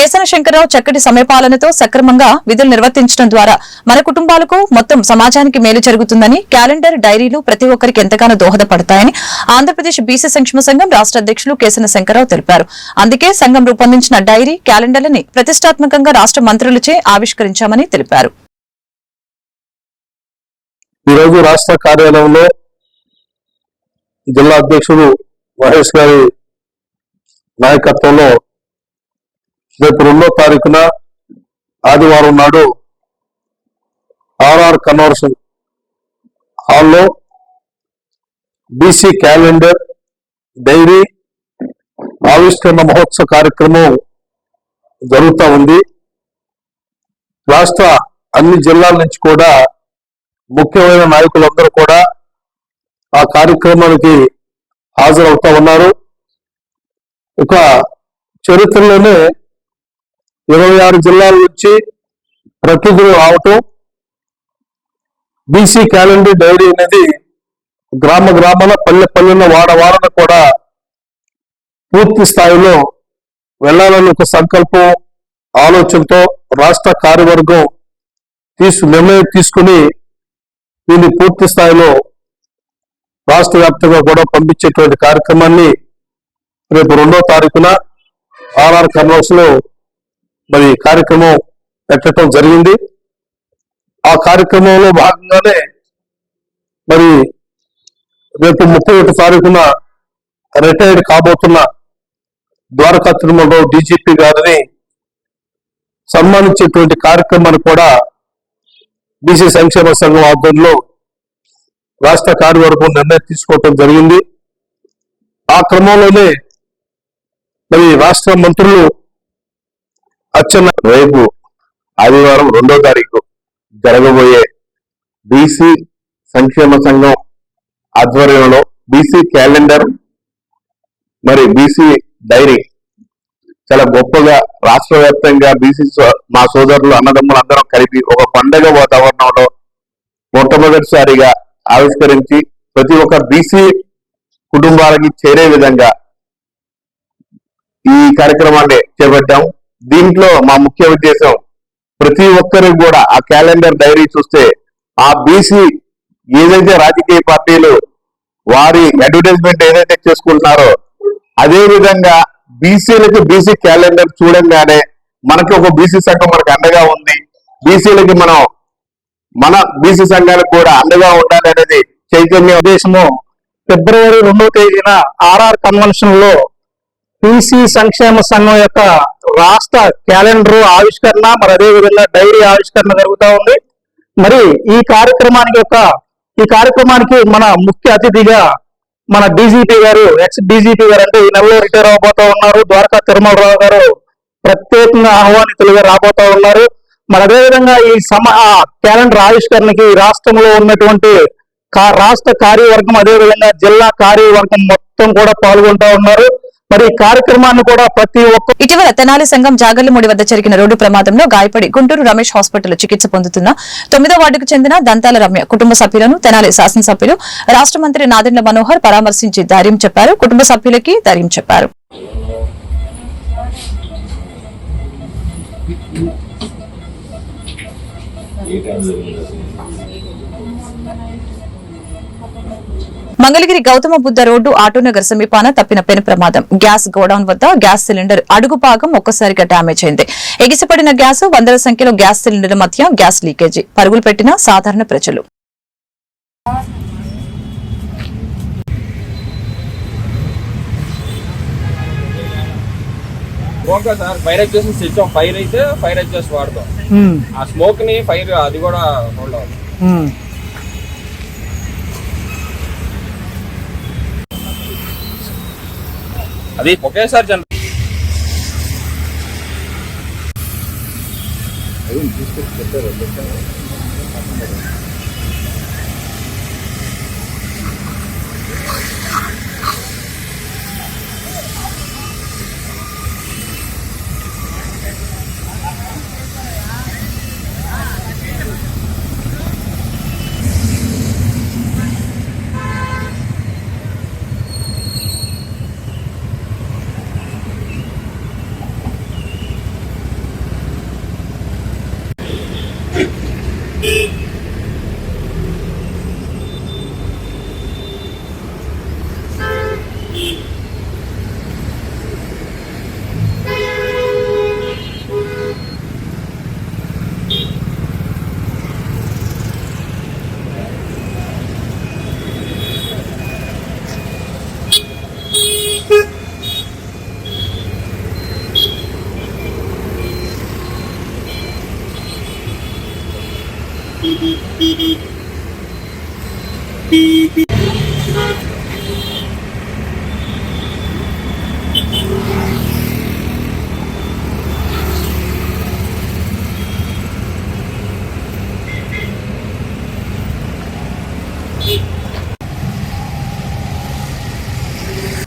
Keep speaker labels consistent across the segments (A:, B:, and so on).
A: కేసన శంకరరావు చక్కటి సమయపాలనతో సక్రమంగా విధులు నిర్వర్తించడం ద్వారా మన కుటుంబాలకు మొత్తం సమాజానికి మేలు జరుగుతుందని క్యాలెండర్ డైరీలు ప్రతి ఒక్కరికి ఎంతగానో దోహదపడతాయని ఆంధ్రప్రదేశ్ బీసీ సంక్షేమ సంఘం రాష్ట్ర అధ్యక్షులు కేసన శంకరరావు తెలిపారు. అందుకే సంఘం రూపొందించిన డైరీ క్యాలెండర్లని ప్రతిష్టాత్మకంగా రాష్ట్ర మంత్రులచే ఆవిష్కరించామని తెలిపారు.
B: ఈరోజు రాష్ట్ర కార్యాలయంలో జిల్లా అధ్యక్షుడు మహేష్ గారి నాయకత్వంలో రేపు రెండో తారీఖున ఆదివారం నాడు ఆర్ఆర్ కన్వర్షన్ హాల్లో బీసీ క్యాలెండర్ డైరీ ఆవిష్కరణ మహోత్సవ కార్యక్రమం జరుగుతూ ఉంది. రాష్ట్ర అన్ని జిల్లాల నుంచి కూడా ముఖ్యమైన నాయకులందరూ కూడా ఆ కార్యక్రమానికి హాజరవుతా ఉన్నారు. ఒక చరిత్రలోనే ఇరవై ఆరు జిల్లాల నుంచి ప్రతినిధులు రావటం. బీసీ క్యాలెండర్ డైరీ అనేది గ్రామ గ్రామాల పల్లె పల్లెల వాడ వాడన కూడా పూర్తి స్థాయిలో వెళ్ళాలని ఒక సంకల్పం ఆలోచనతో రాష్ట్ర కార్యవర్గం తీసు నిర్ణయం తీసుకుని దీన్ని పూర్తి స్థాయిలో రాష్ట్ర వ్యాప్తంగా కూడా పంపించేటువంటి కార్యక్రమాన్ని రేపు రెండో తారీఖున ఆర్ఆర్ కన్వర్స్లో మరి కార్యక్రమం పెట్టడం జరిగింది. ఆ కార్యక్రమంలో భాగంగానే మరి రేపు ముప్పై ఒకటి తారీఖున రిటైర్డ్ కాబోతున్న ద్వారకా తిరుమలరావు డీజీపీ గారిని సన్మానించేటువంటి కార్యక్రమాన్ని కూడా బీసీ సంక్షేమ సంఘం ఆధ్వర్యంలో రాష్ట్ర కార్యవర్గం నిర్ణయం తీసుకోవటం జరిగింది. ఆ క్రమంలోనే మరి రాష్ట్ర మంత్రులు అచ్చెన్న
C: రేపు ఆదివారం రెండో తారీఖు జరగబోయే బీసీ సంక్షేమ సంఘం ఆధ్వర్యంలో బీసీ క్యాలెండర్ మరి బీసీ డైరీ చాలా గొప్పగా రాష్ట్ర వ్యాప్తంగా బీసీ సో- మా సోదరులు అన్నదమ్ములు అందరం కలిపి ఒక పండగ వాతావరణంలో మొట్టమొదటిసారిగా ఆవిష్కరించి ప్రతి ఒక్క బీసీ కుటుంబాలకి చేరే విధంగా ఈ కార్యక్రమాన్ని చేపట్టాము దీంట్లో మా ముఖ్య ఉద్దేశం ప్రతి ఒక్కరికి కూడా ఆ క్యాలెండర్ డైరీ చూస్తే ఆ బీసీ ఏదైతే రాజకీయ పార్టీలు వారి అడ్వర్టైజ్మెంట్ ఏదైతే చేసుకుంటున్నారో అదే విధంగా బీసీలకి బీసీ క్యాలెండర్ చూడంగానే మనకి ఒక బీసీ సంఘం మనకు అండగా ఉంది. బీసీలకి మనం మన బీసీ సంఘాలకు కూడా అండగా ఉండాలి అనేది చైతన్య
D: ఉద్దేశము. ఫిబ్రవరి రెండవ తేదీన ఆర్ఆర్ కన్వెన్షన్లో పీసీ సంక్షేమ సంఘం యొక్క రాష్ట్ర క్యాలెండర్ ఆవిష్కరణ మరి అదే విధంగా డైరీ ఆవిష్కరణ జరుగుతూ ఉంది. మరి ఈ కార్యక్రమానికి యొక్క ఈ కార్యక్రమానికి మన ముఖ్య అతిథిగా మన డీజీపీ గారు ఎక్స్ డీజీపీ గారు అంటే ఈ నెలలో రిటైర్ అవబోతా ఉన్నారు. ద్వారకా తిరుమలరావు గారు ప్రత్యేకంగా ఆహ్వానితులుగా రాబోతా ఉన్నారు. మరి అదేవిధంగా ఈ సమ క్యాలెండర్ ఆవిష్కరణకి రాష్ట్రంలో ఉన్నటువంటి రాష్ట్ర కార్యవర్గం అదేవిధంగా జిల్లా కార్యవర్గం మొత్తం కూడా పాల్గొంటా ఉన్నారు. మరి కార్యక్రమాన్ని కూడా ప్రతి ఒక్క
A: ఇటీవల తెనాలి సంఘం జాగర్లమూడి వద్ద జరిగిన రోడ్డు ప్రమాదంలో గాయపడి గుంటూరు రమేష్ హాస్పిటల్ చికిత్స పొందుతున్న తొమ్మిదో వార్డుకు చెందిన దంతాల రమ్య కుటుంబ సభ్యులను తెనాలి శాసనసభ్యులు రాష్ట్ర మంత్రి నాదెండ్ల మనోహర్ పరామర్శించి ధైర్యం చెప్పారు. కుటుంబ సభ్యులకి ధైర్యం చెప్పారు. మంగళగిరి గౌతమ బుద్ధ రోడ్డు ఆటోనగర్ సమీపాన తప్పిన పెను ప్రమాదం. గ్యాస్ గోడౌన్ వద్ద గ్యాస్ సిలిండర్ అడుగు భాగం ఒక్కసారిగా డ్యామేజ్ అయింది. ఎగిసిపడిన గ్యాస్ వందల సంఖ్యలో గ్యాస్ సిలిండర్ మధ్య గ్యాస్ లీకేజీ. పరుగులు పెట్టిన సాధారణ ప్రజలు.
E: Smoke sir fire exhaust switch off fire అయితే ఫైర్ ఎగ్జాస్ట్ వాడతాం. ఆ స్మోక్ని ఫైర్ అది కూడా హోల్డ్ అది ఒకేసారి జనరేట్ తీసుకొచ్చి చెప్పారు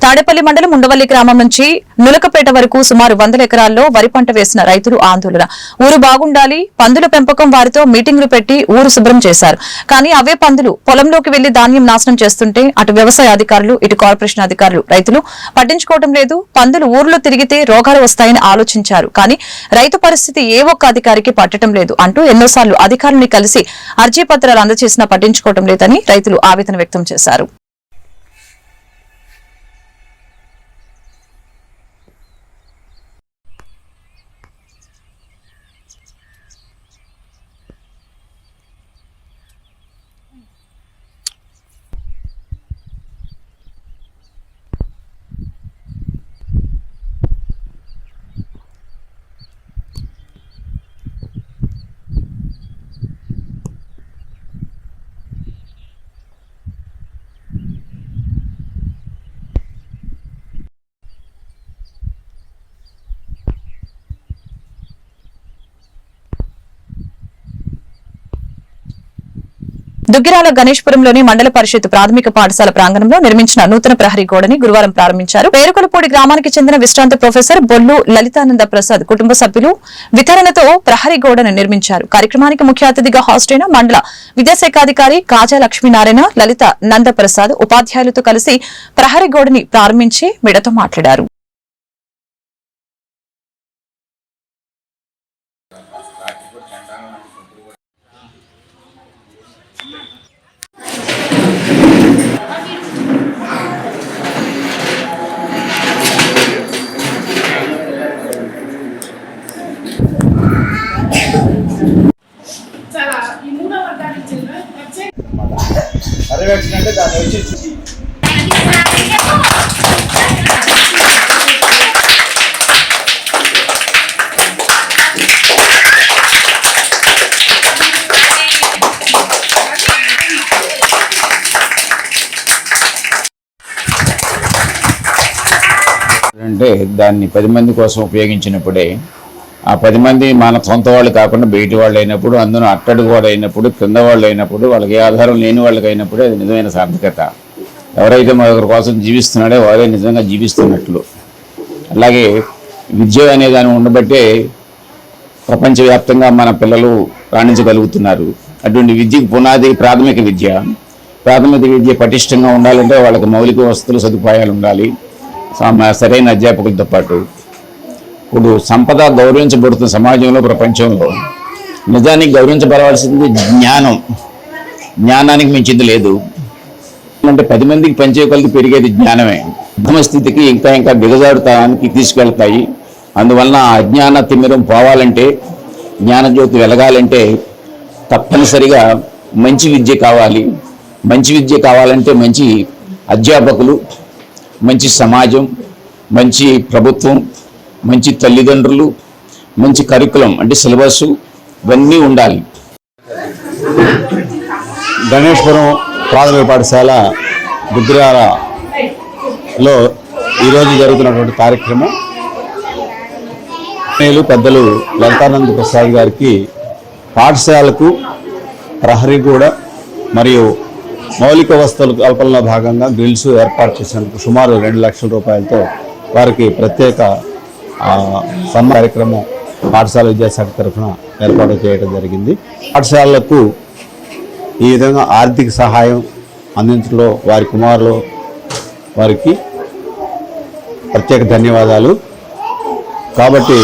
A: తాడేపల్లి మండలం ఉండవల్లి గ్రామం నుంచి నులకపేట వరకు సుమారు వందల ఎకరాల్లో వరి పంట వేసిన రైతులు ఆందోళన. ఊరు బాగుండాలి పందుల పెంపకం వారితో మీటింగులు పెట్టి ఊరు శుభ్రం చేశారు. కానీ అవే పందులు పొలంలోకి వెళ్ళి ధాన్యం నాశనం చేస్తుంటే అటు వ్యవసాయ అధికారులు ఇటు కార్పొరేషన్ అధికారులు రైతులు పట్టించుకోవడం లేదు పందులు ఊర్లో తిరిగితే రోగాలు వస్తాయని ఆలోచించారు. కానీ రైతు పరిస్థితి ఏ ఒక్క అధికారికి పట్టడం లేదు అంటూ ఎన్నోసార్లు అధికారుల్ని కలిసి అర్జీ పత్రాలు అందజేసినా పట్టించుకోవడం లేదని రైతులు ఆవేదన వ్యక్తం చేశారు. దుగ్గిరాల గణేష్పురంలోని మండల పరిషత్ ప్రాథమిక పాఠశాల ప్రాంగణంలో నిర్మించిన నూతన ప్రహరీ గోడని గురువారం ప్రారంభించారు. పేరుకొలపూడి గ్రామానికి చెందిన విశ్రాంత ప్రొఫెసర్ బొల్లు లలితానంద ప్రసాద్ కుటుంబ సభ్యులు వితరణతో ప్రహరీ గోడను నిర్మించారు. కార్యక్రమానికి ముఖ్య అతిథిగా హాస్ట్ అయిన మండల విద్యాశాఖాధికారి కాజా లక్ష్మీనారాయణ లలిత నందప్రసాద్ ఉపాధ్యాయులతో కలిసి ప్రహరీ గోడని ప్రారంభించి మిడతో మాట్లాడారు.
F: దాన్ని పది మంది కోసం ఉపయోగించినప్పుడే ఆ పది మంది మన సొంత వాళ్ళు కాకుండా బయటి వాళ్ళు అయినప్పుడు అందులో అట్టడుగు వాడు అయినప్పుడు కింద వాళ్ళు అయినప్పుడు వాళ్ళకి ఆధారం లేని వాళ్ళకి అయినప్పుడు అది నిజమైన సార్థకత. ఎవరైతే మరొకరి కోసం జీవిస్తున్నాడో వారే నిజంగా జీవిస్తున్నట్లు. అలాగే విద్య అనే దాన్ని ఉండబట్టే ప్రపంచవ్యాప్తంగా మన పిల్లలు రాణించగలుగుతున్నారు. అటువంటి విద్యకు పునాది ప్రాథమిక విద్య. ప్రాథమిక విద్య పటిష్టంగా ఉండాలంటే వాళ్ళకి మౌలిక వసతులు సదుపాయాలు ఉండాలి. సరైన అధ్యాపకులతో పాటు ఇప్పుడు సంపద గౌరవించబడుతున్న సమాజంలో ప్రపంచంలో నిజానికి గౌరవించబడవలసింది జ్ఞానం. జ్ఞానానికి మించింది లేదు. అంటే పది మందికి పంచే పెరిగేది జ్ఞానమే. ఉత్తమ స్థితికి ఇంకా ఇంకా దిగజారుతానికి తీసుకెళ్తాయి. అందువలన అజ్ఞాన తిమిరం పోవాలంటే జ్ఞానజ్యోతి వెలగాలంటే తప్పనిసరిగా మంచి విద్య కావాలి. మంచి విద్య కావాలంటే మంచి అధ్యాపకులు మంచి సమాజం మంచి ప్రభుత్వం మంచి తల్లిదండ్రులు మంచి కరికులం అంటే సిలబస్ ఇవన్నీ ఉండాలి.
G: గణేశ్వరం ప్రాథమిక పాఠశాల గుద్రాలలో ఈరోజు జరుగుతున్నటువంటి కార్యక్రమం. నేను పెద్దలు లలితానంద ప్రసాద్ గారికి పాఠశాలకు ప్రహరీ కూడా మరియు మౌలిక వస్తువుల కల్పనలో భాగంగా గ్రిల్స్ ఏర్పాటు చేసినందుకు సుమారు రెండు లక్షల రూపాయలతో వారికి ప్రత్యేక సమ్మ కార్యక్రమం పాఠశాల విద్యాశాఖ తరఫున ఏర్పాటు చేయడం జరిగింది. పాఠశాలలకు ఈ విధంగా ఆర్థిక సహాయం అందించడంలో వారి కుమారులు వారికి ప్రత్యేక ధన్యవాదాలు. కాబట్టి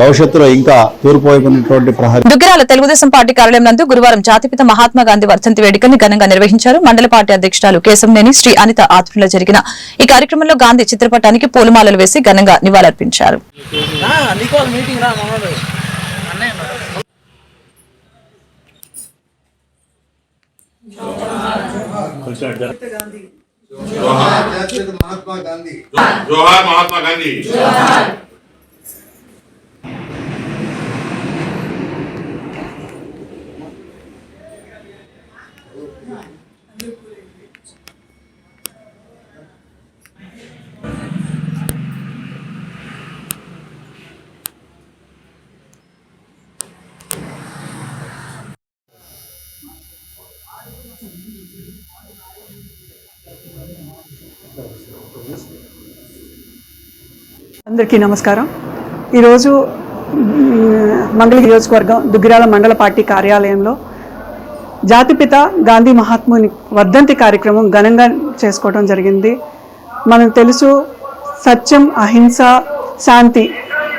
G: భవిష్యత్తులో ఇంకా తూర్పు వైపు ఉన్నటువంటి ప్రహరీ
A: దుగ్గిరాల తెలుగుదేశం పార్టీ కార్యాలయం నందు గురువారం జాతిపిత మహాత్మా గాంధీ వర్ధంతి వేడుకని ఘనంగా నిర్వహించారు మండల పార్టీ అధ్యక్షురాలు కేశంనేని శ్రీ అనిత ఆధ్వర్యంలో జరిగిన ఈ కార్యక్రమంలో గాంధీ చిత్రపటానికి పూలమాలలు వేసి ఘనంగా నివాళులర్పించారు
H: జోహార్ మహాత్మా గాంధీ
I: అందరికీ నమస్కారం. ఈరోజు మంగళ నియోజకవర్గం దుగ్గిరాల మండల పార్టీ కార్యాలయంలో జాతిపిత గాంధీ మహాత్ముని వర్ధంతి కార్యక్రమం ఘనంగా చేసుకోవడం జరిగింది. మనం తెలుసు సత్యం అహింస శాంతి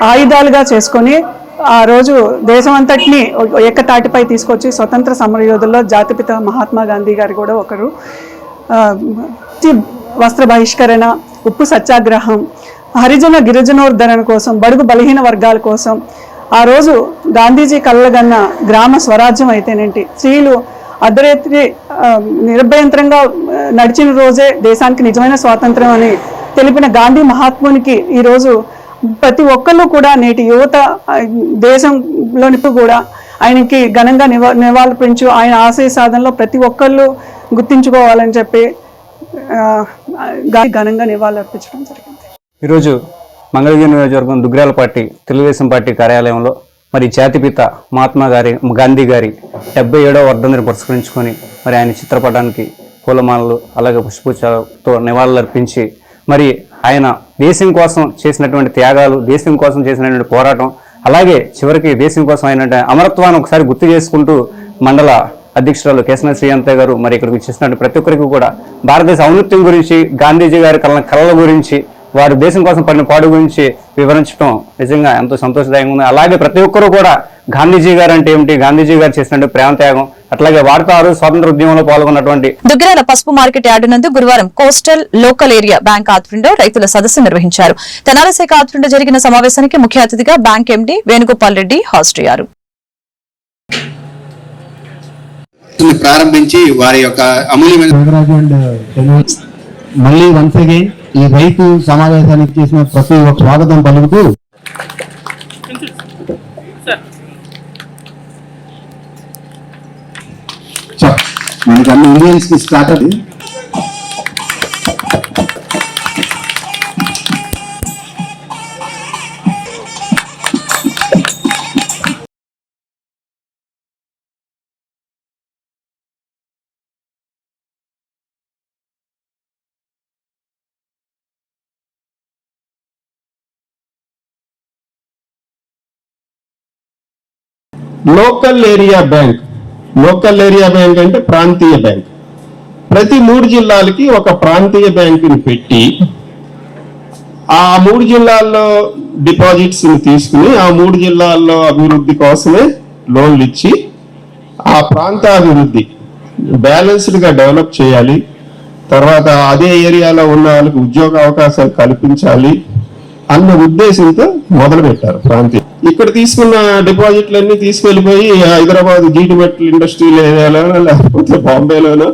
I: ఆయుధాలుగా చేసుకొని ఆ రోజు దేశమంతటిని ఏకతాటిపై తీసుకొచ్చి స్వతంత్ర సమరయోధుల్లో జాతిపిత మహాత్మా గాంధీ గారు కూడా ఒకరు. వస్త్ర బహిష్కరణ ఉప్పు సత్యాగ్రహం హరిజన గిరిజనోద్ధరణ కోసం బడుగు బలహీన వర్గాల కోసం ఆ రోజు గాంధీజీ కళ్ళగన్న గ్రామ స్వరాజ్యం అయితేనేంటి? స్త్రీలు అర్ధరాత్రి ఆ, నిర్భయంత్రంగా నడిచిన రోజే దేశానికి నిజమైన స్వాతంత్రం అని తెలిపిన గాంధీ మహాత్మునికి ఈరోజు ప్రతి ఒక్కళ్ళు కూడా నేటి యువత దేశంలోని కూడా ఆయనకి ఘనంగా నివా నివాళులర్పించు ఆయన ఆశయ సాధనలో ప్రతి ఒక్కళ్ళు గుర్తించుకోవాలని చెప్పి ఆ, ఘనంగా నివాళులర్పించడం జరిగింది.
J: ఈరోజు మంగళగిరి నియోజకవర్గం దుగ్రాల పార్టీ తెలుగుదేశం పార్టీ కార్యాలయంలో మరి జాతిపిత మహాత్మా గారి గాంధీ గారి డెబ్బై ఏడవ వర్ధంతిని పురస్కరించుకొని మరి ఆయన చిత్రపటానికి పూలమాలలు అలాగే పుష్పూచలతో నివాళులర్పించి మరి ఆయన దేశం కోసం చేసినటువంటి త్యాగాలు దేశం కోసం చేసినటువంటి పోరాటం అలాగే చివరికి దేశం కోసం అయినటువంటి అమరత్వాన్ని ఒకసారి గుర్తు చేసుకుంటూ మండల అధ్యక్షురాలు కేసన శ్రీయంత గారు మరి ఇక్కడికి చేసినట్టు ప్రతి ఒక్కరికి కూడా భారతదేశ ఔన్నత్యం గురించి గాంధీజీ గారి కళ కళల గురించి వారు దేశం కోసం పడిన పాడు గురించి వివరించడం నిజంగా ఎంతో సంతోషదాయంగా ఉంది. అలాగే ప్రతి ఒక్కరూ కూడా గాంధీజీ గారు అంటే ఏమిటి? గాంధీజీ గారు చేసినట్టు ప్రేమ త్యాగం అట్లాగే రోజు స్వాతంత్ర ఉద్యమంలో పాల్గొన్నటువంటి
A: దుగ్గిరాల పసుపు మార్కెట్ యార్డు నందు గురువారం కోస్టల్ లోకల్ ఏరియా బ్యాంక్ ఆధ్వర్యంలో రైతుల సదస్సు నిర్వహించారు. తెనాల శాఖ ఆధ్వర్యంలో జరిగిన సమావేశానికి ముఖ్య అతిథిగా బ్యాంక్ ఎండీ వేణుగోపాల్ రెడ్డి హాజరయ్యారు.
K: ప్రారంభించి వారి యొక్క అమూల్యమైన
L: మళ్ళీ వన్స్ అగైన్ ఈ రైతు సమావేశానికి చేసిన ప్రతి ఒక్క స్వాగతం పలుకుతూ చ- మనకి అన్ని ఇండియన్స్కి స్టార్ట్ అది.
M: Local area bank. Local area bank అంటే ప్రాంతీయ బ్యాంక్. ప్రతి మూడు జిల్లాలకి ఒక ప్రాంతీయ బ్యాంకుని పెట్టి ఆ మూడు జిల్లాల్లో డిపాజిట్స్ తీసుకుని ఆ మూడు జిల్లాల్లో అభివృద్ధి కోసమే లోన్లు ఇచ్చి ఆ ప్రాంత అభివృద్ధి బ్యాలెన్స్డ్గా డెవలప్ చేయాలి. తర్వాత అదే ఏరియాలో ఉన్న వాళ్ళకి ఉద్యోగ అవకాశాలు కల్పించాలి. అన్న ఉద్దేశంతో మొదలు పెట్టారు ప్రాంతీయ ఇక్కడ తీసుకున్న డిపాజిట్లన్నీ తీసుకెళ్ళిపోయి హైదరాబాద్ జీడి మెటల్ ఇండస్ట్రియల్ ఏరియాలోనో లేకపోతే బాంబేలోనో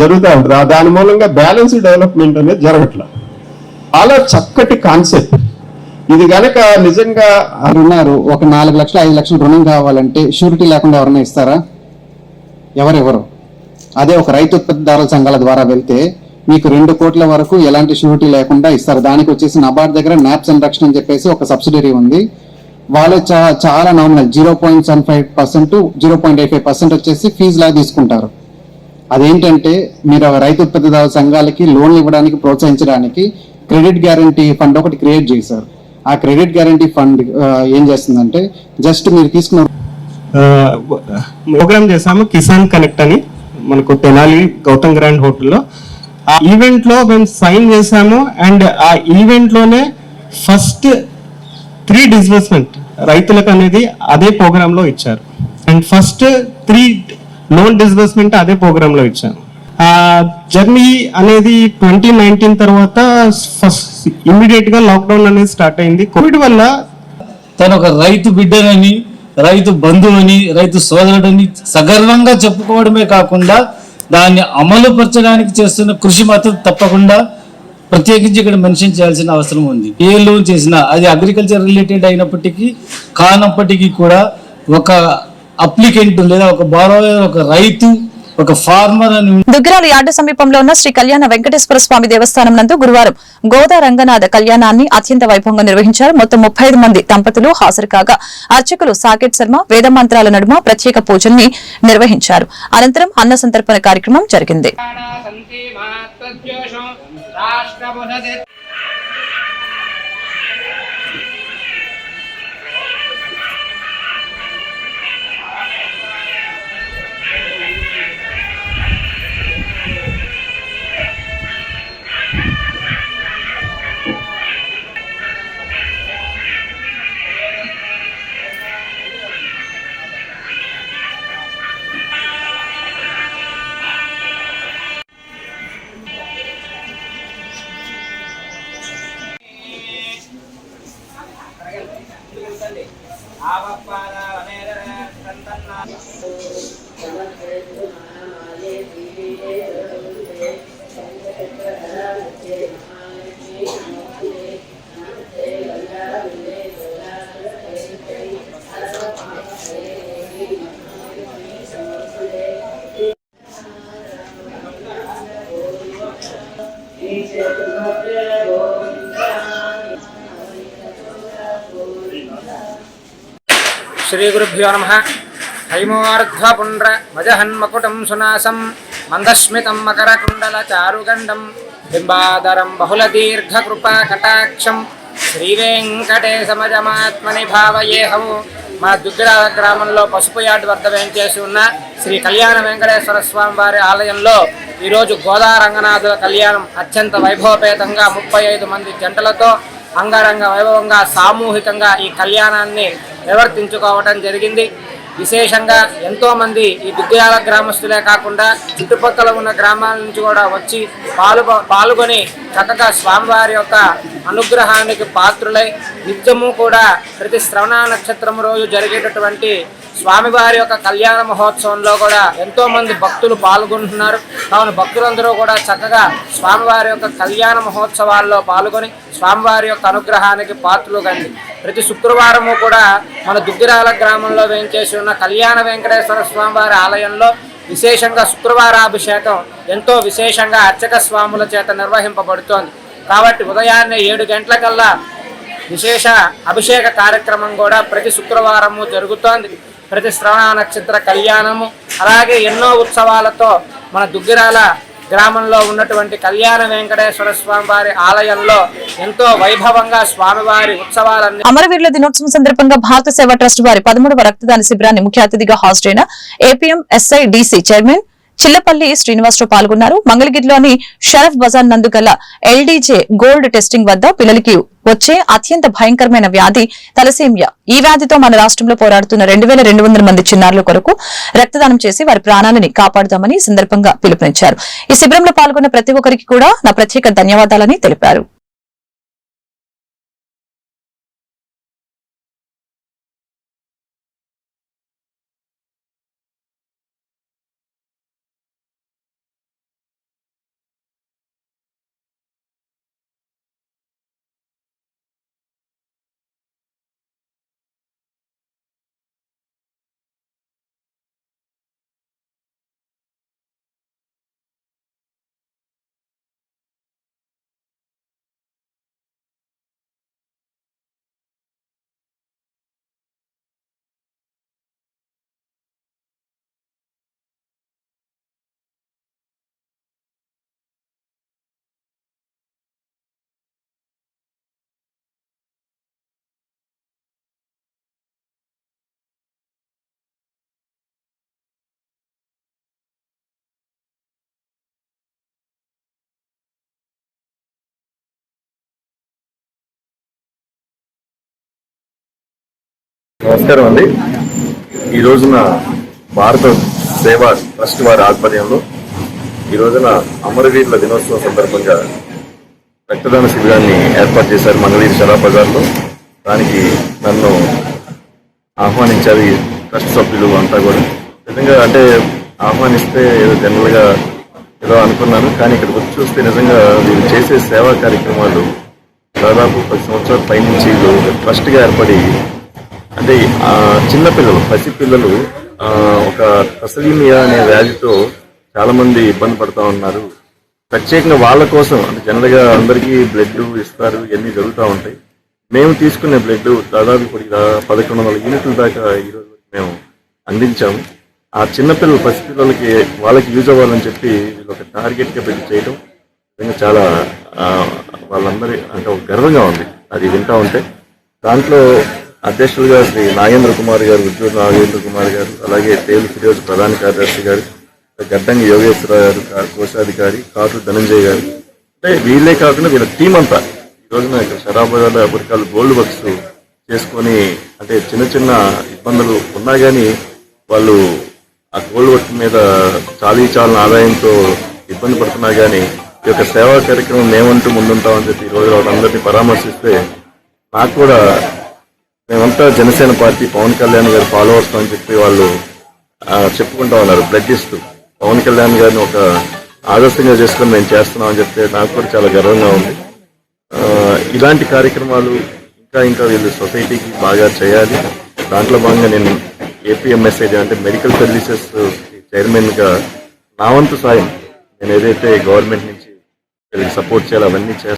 M: జరుగుతూ ఉంటుంది. ఆ దాని మూలంగా బ్యాలెన్స్ డెవలప్మెంట్ అనేది జరగట్ల. చాలా చక్కటి కాన్సెప్ట్. ఇది గనక నిజంగా
L: ఉన్నారు ఒక నాలుగు లక్షలు ఐదు లక్షలు రుణం కావాలంటే షూరిటీ లేకుండా ఎవరైనా ఇస్తారా? ఎవరెవరు? అదే ఒక రైతు ఉత్పత్తిదారుల సంఘాల ద్వారా వెళ్తే మీకు రెండు కోట్ల వరకు ఎలాంటి షూరిటీ లేకుండా ఇస్తారు. దానికి వచ్చేసి నబార్డ్ దగ్గర నాప్ సంరక్షణ అని చెప్పేసి ఒక సబ్సిడరీ ఉంది. వాళ్ళు చాలా nominal zero point seven five percent zero point eight five percent వచ్చేసి ఫీజులా తీసుకుంటారు. అదేంటంటే మీరు రైతు ఉత్పత్తిదారు సంఘాలకి లోన్లు ఇవ్వడానికి ప్రోత్సహించడానికి క్రెడిట్ గ్యారంటీ ఫండ్ ఒకటి క్రియేట్ చేశారు. ఆ క్రెడిట్ గ్యారంటీ ఫండ్ ఏం చేస్తుందంటే జస్ట్ మీరు తీసుకున్న
J: ప్రోగ్రామ్ చేసాము కిసాన్ కనెక్ట్ అని మనకు తెనాలి గౌతమ్ గ్రాండ్ హోటల్లో. ఆ ఈవెంట్లో మేము సైన్ చేశాము అండ్ ఆ ఈవెంట్లోనే ఫస్ట్ త్రీ డిస్బర్స్మెంట్ రైతులకు అనేది అదే ప్రోగ్రామ్లో ఇచ్చారు. And first three loan disbursement అదే ప్రోగ్రామ్లో ఇచ్చాను ఆ జర్నీ అనేది ట్వంటీ నైన్టీన్ తర్వాత ఫస్ట్ ఇమ్మీడియట్గా లాక్డౌన్ అనేది స్టార్ట్ అయింది. కోవిడ్ వల్ల
N: తను ఒక రైతు బిడ్డనని రైతు బంధువని రైతు సోదరుడని సగర్వంగా చెప్పుకోవడమే కాకుండా దాన్ని అమలుపరచడానికి చేస్తున్న కృషి మాత్రం తప్పకుండా ప్రత్యేకించి ఇక్కడ మెన్షన్ చేయాల్సిన అవసరం ఉంది. ఏ లోన్ చేసినా అది అగ్రికల్చర్ రిలేటెడ్ అయినప్పటికీ కానప్పటికీ కూడా ఒక అప్లికెంట్ లేదా ఒక బారోయర్ ఒక రైతు ఒక ఫార్మర్ అని
A: దుగ్గిరాల యార్డు సమీపంలో ఉన్న శ్రీ కళ్యాణ వెంకటేశ్వర స్వామి దేవస్థానం నందు గురువారం గోదా రంగనాథ కళ్యాణాన్ని అత్యంత వైభవంగా నిర్వహించారు. మొత్తం ముప్పై మంది దంపతులు హాజరు కాగా అర్చకులు సాకేత్ శర్మ వేద మంత్రాల నడుమ ప్రత్యేక పూజల్ని నిర్వహించారు. అనంతరం అన్న సంతర్పణ కార్యక్రమం జరిగింది.
O: శ్రీగురుభ్యో నమ హైమోర్ధ్వపుండ్ర మజహన్మకుటం సునాసం మందస్మితం మకరకుండల చారుగండం బింబాదరం బహుళదీర్ఘకృపా కటాక్షం శ్రీవేంకటేశమజమాత్మని భావయేహము మా దుగ్గిరాల గ్రామంలో పసుపు యార్డ్ వద్ద వేంచేసి ఉన్న శ్రీ కళ్యాణ వెంకటేశ్వర స్వామి వారి ఆలయంలో ఈరోజు గోదా రంగనాథుల కళ్యాణం అత్యంత వైభవపేతంగా ముప్పై ఐదు మంది జంటలతో అంగరంగ వైభవంగా సామూహికంగా ఈ కళ్యాణాన్ని నిర్వర్తించుకోవటం జరిగింది. విశేషంగా ఎంతోమంది ఈ దుగ్గుయాల గ్రామస్తులే కాకుండా చుట్టుపక్కల ఉన్న గ్రామాల నుంచి కూడా వచ్చి పాలు పాల్గొని చక్కగా స్వామివారి యొక్క అనుగ్రహానికి పాత్రులై నిత్యము కూడా ప్రతి శ్రవణ నక్షత్రం రోజు జరిగేటటువంటి స్వామివారి యొక్క కళ్యాణ మహోత్సవంలో కూడా ఎంతో మంది భక్తులు పాల్గొంటున్నారు. కావున భక్తులందరూ కూడా చక్కగా స్వామివారి యొక్క కళ్యాణ మహోత్సవాల్లో పాల్గొని స్వామివారి యొక్క అనుగ్రహానికి పాత్రలు కండి ప్రతి శుక్రవారము కూడా మన దుగ్గిరాల గ్రామంలో వేయించేసి ఉన్న కళ్యాణ వెంకటేశ్వర స్వామివారి ఆలయంలో విశేషంగా శుక్రవారాభిషేకం ఎంతో విశేషంగా అర్చక స్వాముల చేత నిర్వహింపబడుతోంది. కాబట్టి ఉదయాన్నే ఏడు గంటలకల్లా విశేష అభిషేక కార్యక్రమం కూడా ప్రతి శుక్రవారము జరుగుతోంది. ప్రతి శ్రవణ నక్షత్ర కళ్యాణము అలాగే ఎన్నో ఉత్సవాలతో మన దుగ్గిరాల గ్రామంలో ఉన్నటువంటి కళ్యాణ వెంకటేశ్వర స్వామి వారి ఆలయంలో ఎంతో వైభవంగా స్వామివారి ఉత్సవాలన్నీ
A: అమరవీరుల దినోత్సవం సందర్భంగా భారత సేవా ట్రస్ట్ వారి పదమూడవ రక్తదాన శిబిరాన్ని ముఖ్య అతిథిగా హాజరైన APM SI DC chairman Chillapalli Srinivasarao పాల్గొన్నారు. మంగళగిరిలోని షరఫ్ బజార్ నందు గల ఎల్డీజే గోల్డ్ టెస్టింగ్ వద్ద పిల్లలకి వచ్చే అత్యంత భయంకరమైన వ్యాధి తలసేమియా. ఈ వ్యాధితో మన రాష్ట్రంలో పోరాడుతున్న రెండు వేల రెండు వందల మంది చిన్నారుల కొరకు రక్తదానం చేసి వారి ప్రాణాలని కాపాడుదామని సందర్భంగా పిలుపునిచ్చారు. ఈ శిబిరంలో పాల్గొన్న ప్రతి ఒక్కరికి కూడా నా ప్రత్యేక ధన్యవాదాలని తెలిపారు.
P: నమస్కారం అండి. ఈ రోజున భారత సేవా ట్రస్ట్ వారి ఆధ్వర్యంలో ఈ రోజున అమరవీరుల దినోత్సవం సందర్భంగా రక్తదాన శిబిరాన్ని ఏర్పాటు చేశారు మంగళగిరి షరా బజార్లో. దానికి నన్ను ఆహ్వానించారు ఈ ట్రస్ట్ సభ్యులు అంతా కూడా. నిజంగా అంటే ఆహ్వానిస్తే ఏదో జనరల్గా ఏదో అనుకున్నాను కానీ ఇక్కడికి వచ్చి చూస్తే నిజంగా వీళ్ళు చేసే సేవా కార్యక్రమాలు దాదాపు పది సంవత్సరాల పైనుంచి వీళ్ళు ట్రస్ట్గా ఏర్పడి అంటే చిన్నపిల్లలు పసిపిల్లలు పిల్లలు ఒక తసలీమియా అనే వ్యాధితో చాలా మంది ఇబ్బంది పడుతూ ఉన్నారు. ప్రత్యేకంగా వాళ్ళ కోసం అంటే జనరల్గా అందరికీ బ్లడ్ ఇస్తారు ఇవన్నీ జరుగుతూ ఉంటాయి. మేము తీసుకునే బ్లడ్ దాదాపు ఇప్పటికి ఇలా పదకొండు వందల యూనిట్ల దాకా ఈ రోజు మేము అందించాము ఆ చిన్నపిల్లలు పసిపిల్లలకి వాళ్ళకి యూజ్ అవ్వాలని చెప్పి వీళ్ళు ఒక టార్గెట్గా పెట్టి చేయడం నిజంగా చాలా వాళ్ళందరి అంటే ఒక గర్వంగా ఉంది. అది వింటూ ఉంటే దాంట్లో అధ్యక్షులుగా శ్రీ నాగేంద్ర కుమార్ గారు ఉద్యోగ నాగేంద్ర కుమార్ గారు అలాగే తేలు ఫిరోజ్ ప్రధాన కార్యదర్శి గారు గడ్డంగి యోగేశ్వరరావు గారు కోశాధికారి కాటు ధనంజయ్ గారు. అంటే వీళ్ళే కాకుండా వీళ్ళ టీం అంతా. ఈ రోజున ఇక్కడ షరాబాద్ అమెరికాలు గోల్డ్ బక్స్ చేసుకొని అంటే చిన్న చిన్న ఇబ్బందులు ఉన్నా కానీ వాళ్ళు ఆ గోల్డ్ వర్క్ మీద చాలీ చాలని ఆదాయంతో ఇబ్బంది పడుతున్నా కానీ ఈ యొక్క సేవా కార్యక్రమం మేమంటూ ముందుంటామని చెప్పి ఈరోజు వాళ్ళందరినీ పరామర్శిస్తే నాకు కూడా మేమంతా జనసేన పార్టీ పవన్ కళ్యాణ్ గారి ఫాలోవర్స్ అని చెప్పి వాళ్ళు చెప్పుకుంటా ఉన్నారు బ్లడ్ పవన్ కళ్యాణ్ గారిని ఒక ఆదర్శంగా చేసుకుని మేము చేస్తున్నాం అని చెప్తే నాకు కూడా చాలా గర్వంగా ఉంది. ఆ, ఇలాంటి కార్యక్రమాలు ఇంకా ఇంకా వీళ్ళు సొసైటీకి బాగా చేయాలి. దాంట్లో భాగంగా నేను ఏపీఎంఎస్ఐ అంటే మెడికల్ సర్వీసెస్ చైర్మన్గా నా వంతు సాయం నేను ఏదైతే గవర్నమెంట్ నుంచి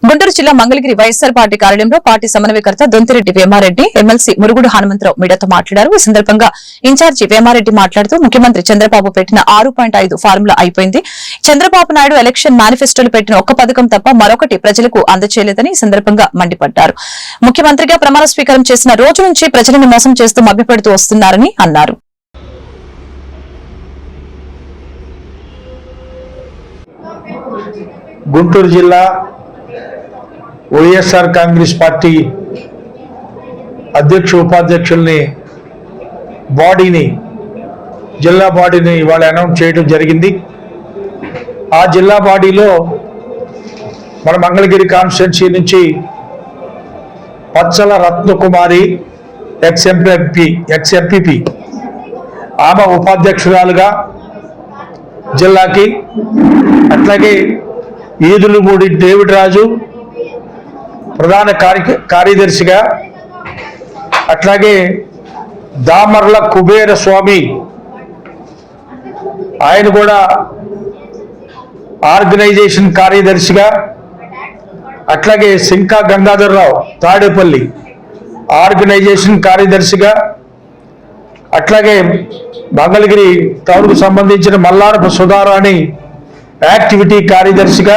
A: గుంటూరు జిల్లా మంగళగిరి వైఎస్ఆర్ పార్టీ కార్యాలయంలో పార్టీ సమన్వయకర్త దొంతిరెడ్డి వేమారెడ్డి ఎమ్మెల్సీ మురుగుడు హనుమంతరావు మీడియాతో మాట్లాడారు. ఈ సందర్భంగా ఇన్ఛార్జి వేమారెడ్డి మాట్లాడుతూ ముఖ్యమంత్రి చంద్రబాబు పెట్టిన ఆరు పాయింట్ ఐదు ఫార్ములా అయిపోయింది. చంద్రబాబు నాయుడు ఎలక్షన్ మేనిఫెస్టోలు పెట్టిన ఒక్క పథకం తప్ప మరొకటి ప్రజలకు అందచేయలేదని ఈ సందర్భంగా మండిపడ్డారు. ముఖ్యమంత్రిగా ప్రమాణ స్వీకారం చేసిన రోజు నుంచి ప్రజలను మోసం చేస్తూ మభ్యపెడుతూ వస్తున్నారని అన్నారు.
Q: గుంటూరు జిల్లా వైఎస్ఆర్ కాంగ్రెస్ పార్టీ అధ్యక్ష ఉపాధ్యక్షుల్ని బాడీని జిల్లా బాడీని ఇవాళ అనౌన్స్ చేయడం జరిగింది. ఆ జిల్లా బాడీలో మన మంగళగిరి కాన్స్టిట్యున్సీ నుంచి Pachala Ratnakumari ex MP ex MPP ఆమె ఉపాధ్యక్షురాలుగా జిల్లాకి అట్లాగే ఈదులుమూడి డేవిడ్ రాజు ప్రధాన కార్య కార్యదర్శిగా అట్లాగే దామర్ల కుబేర స్వామి ఆయన కూడా ఆర్గనైజేషన్ కార్యదర్శిగా అట్లాగే సింకా గంగాధర్రావు తాడేపల్లి ఆర్గనైజేషన్ కార్యదర్శిగా అట్లాగే మంగళగిరి టౌన్కు సంబంధించిన మల్లారపు సుధారాణి యాక్టివిటీ కార్యదర్శిగా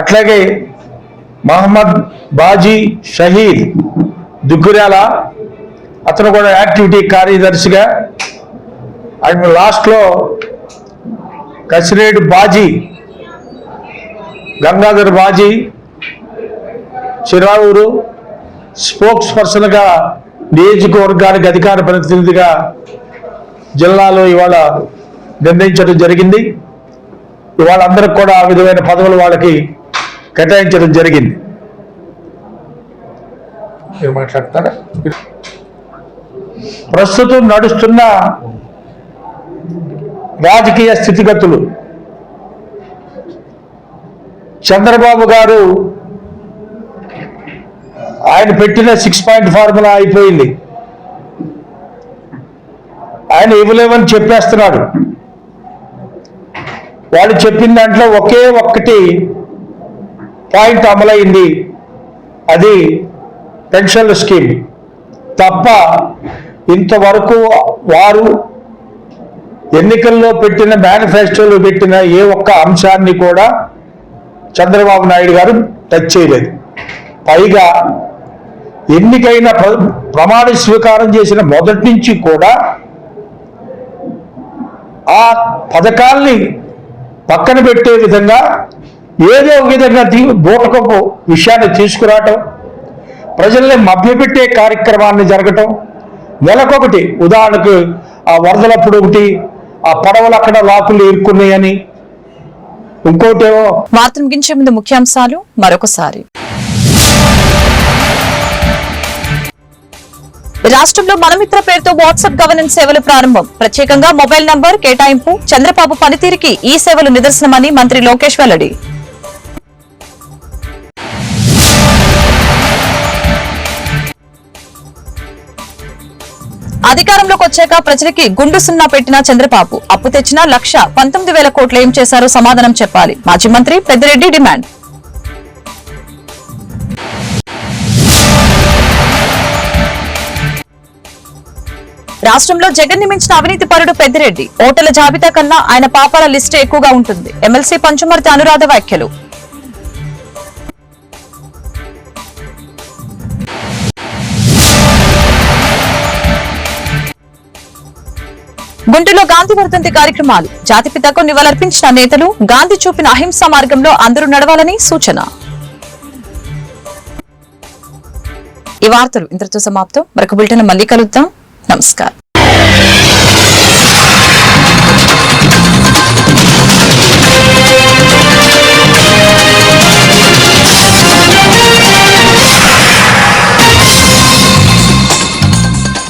Q: అట్లాగే మహమ్మద్ బాజీ షహీద్ దుగ్గురాల అతను కూడా యాక్టివిటీ కార్యదర్శిగా. అండ్ లాస్ట్లో కసిరేడు బాజీ గంగాధర్ బాజీ చిరావూరు స్పోక్స్ పర్సన్గా నియోజకవర్గానికి అధికార ప్రతినిధిగా జిల్లాలో ఇవాళ నిర్ణయించడం జరిగింది. వాళ్ళందరికి కూడా ఆ విధమైన పదవులు వాళ్ళకి కేటాయించడం జరిగింది. మాట్లాడతారా? ప్రస్తుతం నడుస్తున్న రాజకీయ స్థితిగతులు. చంద్రబాబు గారు ఆయన పెట్టిన సిక్స్ పాయింట్ ఫార్ములా అయిపోయింది. ఆయన ఇవ్వలేమని చెప్పేస్తున్నాడు. వాళ్ళు చెప్పిన దాంట్లో ఒకే ఒక్కటి పాయింట్ అమలైంది. అది పెన్షన్ల స్కీమ్. తప్ప ఇంతవరకు వారు ఎన్నికల్లో పెట్టిన మేనిఫెస్టోలో పెట్టిన ఏ ఒక్క అంశాన్ని కూడా చంద్రబాబు నాయుడు గారు టచ్ చేయలేదు. పైగా ఎన్నికైన ప్ర- ప్రమాణ స్వీకారం చేసిన మొదటి నుంచి కూడా ఆ పథకాల్ని పక్కన పెట్టే విధంగా ఏదో ఒక విధంగా దీ బూటకపు విషయాన్ని తీసుకురావటం ప్రజల్ని మభ్యపెట్టే కార్యక్రమాన్ని జరగటం నెలకొకటి ఉదాహరణకు ఆ వరదలప్పుడు ఒకటి ఆ పడవలు అక్కడ లాకులు ఇరుక్కున్నాయని ఇంకోటేమో
A: వార్తను ముగించే ముందు ముఖ్యాంశాలు మరొకసారి. రాష్ట్రంలో మనమిత్ర పేరుతో వాట్సాప్ గవర్నెన్స్ సేవలు ప్రారంభం. ప్రత్యేకంగా మొబైల్ నంబర్ కేటాయింపు చంద్రబాబు పనితీరుకి ఈ సేవలు నిదర్శనమని మంత్రి లోకేష్ వెల్లడి. అధికారంలోకి వచ్చాక ప్రజలకి గుండు సున్నా పెట్టిన చంద్రబాబు. అప్పు తెచ్చిన లక్ష పంతొమ్మిది వేల కోట్లు ఏం చేశారో సమాధానం చెప్పాలి. మాజీ మంత్రి పెద్దిరెడ్డి డిమాండ్. రాష్ట్రంలో జగన్ నిమించిన అవినీతి పరుడు పెద్దిరెడ్డి. ఓటర్ల జాబితా కన్నా ఆయన పాపాల లిస్టే ఎక్కువగా ఉంటుంది. ఎమ్మెల్సీ పంచుమర్తి అనురాధ వ్యాఖ్యలు. గుంటూరులో గాంధీ వర్ధంతి కార్యక్రమాలు. జాతిపితకు నివాళులర్పించిన నేతలు గాంధీ చూపిన అహింసా మార్గంలో అందరూ నడవాలని సూచన. ఈ వార్తలు ఇంతటితో సమాప్తం. మరొక బులెటిన్ మళ్ళీ కలుద్దాం. നമസ്കാരം